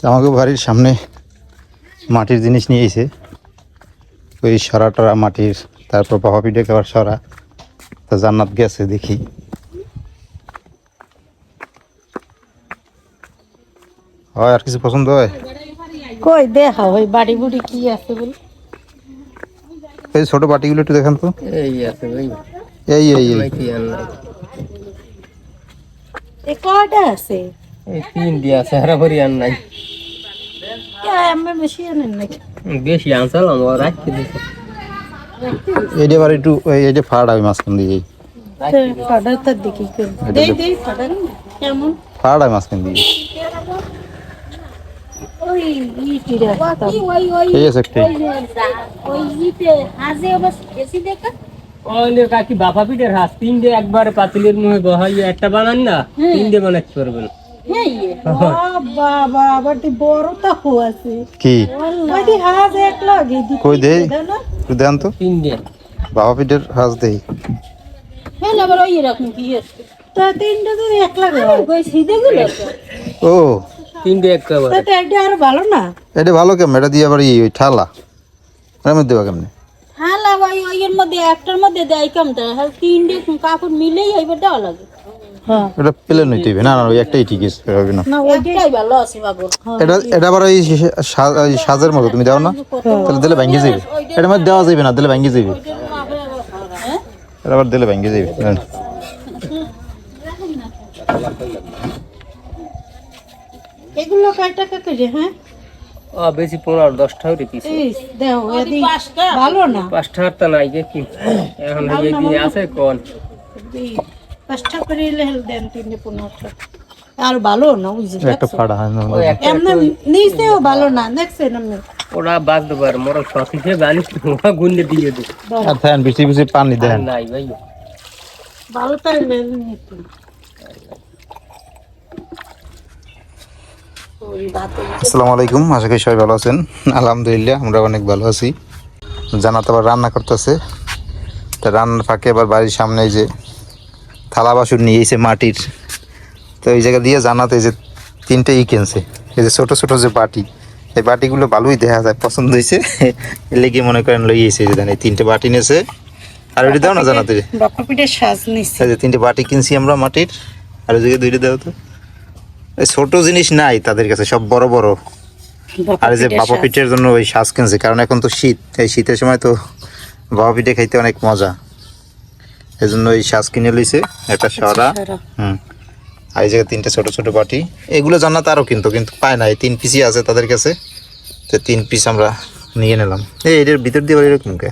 তো আমাকে বাড়ির সামনে মাটির জিনিস নিয়ে এসে ওই সরা টরা মাটির তারপর বাবা পিঠে খাবার সরা তা জান্নাত গেছে দেখি। হয় আর কিছু পছন্দ হয়? কই দেখা ওই বাড়ি বুড়ি কি আছে বল। এই ছোট বাটিগুলো একটু দেখান তো। এই আছে ভাই। এই এই এই। এ কয়টা আছে? এই তিন দিয়ে আছে হারা ভরি আর নাই। কে বেশি আনেন নাকি বেশি রাখতে দিছে। একটু এই ফাড় আমি মাঝখান দিয়ে দেই দেই কেমন? ফাড় আমি মাঝখান দিয়ে পিঠের হাত তিন দিয়ে একবার পাতিলের মুখে বহাই একটা বানান না তিন দিয়ে বানাতে পারবেন। বাবা আবার তুই বড় তাকু আছে কি? কই দেই? দেন তো। বাবা পিঠের হাঁস দেই। হ্যাঁ ও। ভালো না? এটা ভালো কেমন? এটা দিয়ে আবার ঠালা। এর মধ্যে দেওয়া কেমনে? হ্যাঁ এর মধ্যে একটার মধ্যে দেয় কেমন হ্যাঁ তিনটে কাপড় মিলেই হইবে দেওয়া লাগে। এটা পেলে নইতে হবে। না না ওই একটাই ঠিক আছে হবে না। না ওইটাই ভালো আছে বাবু। এটা এটা আবার ওই সাজের মতো তুমি দাও না। তাহলে দিলে ভেঙে যাবে এটা মধ্যে দেওয়া যাবে না দিলে ভেঙে যাবে হ্যাঁ এটা আবার দিলে ভেঙে যাবে এগুলো কয় টাকা করে হ্যাঁ? ও বেশি পনেরো দশ টাকা পিস এই ভালো না? পাঁচ টাকার তা নাই কি? এখন আছে কোন? করে এলে হেল দেন তিনটে আর ভালো না ওই যে একটা ফাড়া হয় না। এমনি নিচেও ভালো না দেখছেন আপনি ওরা দেবার মোরা হিসেবে ওরা গুন্ডে দিয়ে দে আর বেশি বেশি পানি দেন। নাই ভাই। ভালো তাই আসসালামু আলাইকুম আশা করি সবাই ভালো আছেন। আলহামদুলিল্লাহ আমরা অনেক ভালো আছি। জানাত আবার রান্না করতেছে। তা রান্নার ফাঁকে আবার বাড়ির সামনে যে থালা বাসন নিয়ে এসে মাটির তো এই জায়গা দিয়ে জানাতে যে তিনটে ই কিনছে। এই যে ছোট ছোট যে বাটি এই বাটিগুলো ভালোই দেখা যায় পছন্দ হয়েছে। লেগে মনে করেন লই এসে যে এই তিনটে বাটি নিয়েছে। আর ওইটা দাও না জানাতে বাপা সাজ নিচ্ছে যে তিনটে বাটি কিনছি আমরা মাটির আর ওই জায়গায় দুইটা দাও তো। এই ছোট জিনিস নাই তাদের কাছে সব বড় বড়। আর যে বাবা পিঠের জন্য ওই শ্বাস কিনছে কারণ এখন তো শীত এই শীতের সময় তো বাবা পিঠে খাইতে অনেক মজা। এই জন্য ওই শ্বাস কিনে লইছে একটা সরা। হুম। আর এই জায়গায় তিনটে ছোট ছোট বাটি। এগুলো জান্নাত আরও কিন্তু কিন্তু পায় না। এই তিন পিসই আছে তাদের কাছে। তো তিন পিস আমরা নিয়ে নিলাম। এই এটার ভিতর দিয়ে এরকম কে?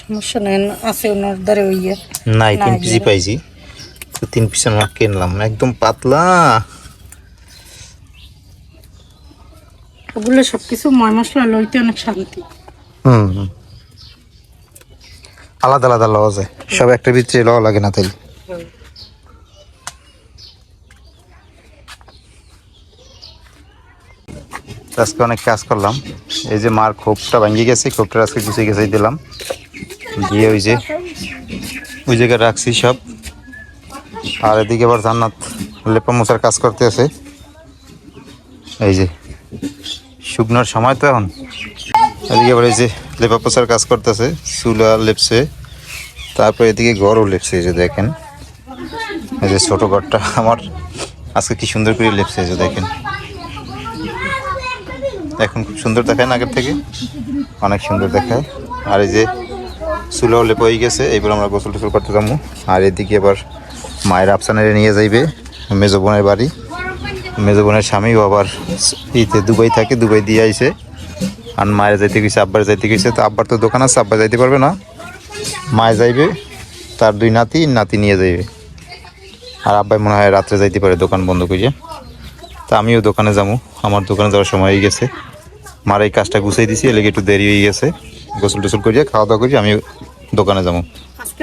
সমস্যা নেই। আছে ওনার দ্বারে ওই ইয়ে। নাই তিন পিসই পাইছি। তো তিন পিস আমরা কিনলাম একদম পাতলা। ওগুলো সবকিছু ময় মশলা লইতে অনেক শান্তি। হুম হুম। আলাদা আলাদা লওয়া যায়। সব একটা ভিতরে লওয়া লাগে না তাই আজকে অনেক কাজ করলাম। এই যে মার খোপটা ভাঙিয়ে গেছে, খোপটা আজকে গুছিয়ে গেছে দিলাম। দিয়ে ওই যে, ওই জায়গায় রাখছি সব। আর এদিকে আবার জান্নাত লেপা মোচার কাজ করতে আছে। এই যে, শুকনোর সময় তো এখন। এদিকে আবার এই যে লেপা পোছার কাজ করতেছে, চুলা লেপছে, তারপর এদিকে ঘরও লেপছে যে দেখেন। এই যে ছোট ঘরটা আমার, আজকে কি সুন্দর করে লেপছে যে দেখেন। এখন খুব সুন্দর দেখায় না আগের থেকে, অনেক সুন্দর দেখায়। আর এই যে চুলাও লেপ হয়ে গেছে, এইবার আমরা গোসল টোসল করতে যাব। আর এদিকে আবার মায়ের আফসানের নিয়ে যাইবে, মেজো বোনের বাড়ি। মেজো বোনের স্বামীও আবার ইতে দুবাই থাকে, দুবাই দিয়ে আইছে। আর মায়ের যাইতে গেছে আব্বার যাইতে গেছে তো আব্বার তো দোকান আছে আব্বা যাইতে পারবে না। মায়ে যাইবে তার দুই নাতি নাতি নিয়ে যাইবে। আর আব্বাই মনে হয় রাত্রে যাইতে পারে দোকান বন্ধ করিয়ে তা আমিও দোকানে যাব আমার দোকানে যাওয়ার সময় হয়ে গেছে। মার এই কাজটা গুছিয়ে দিছি এলেগে একটু দেরি হয়ে গেছে। গোসল টোসল করিয়ে খাওয়া দাওয়া করি আমি দোকানে যাব আজকে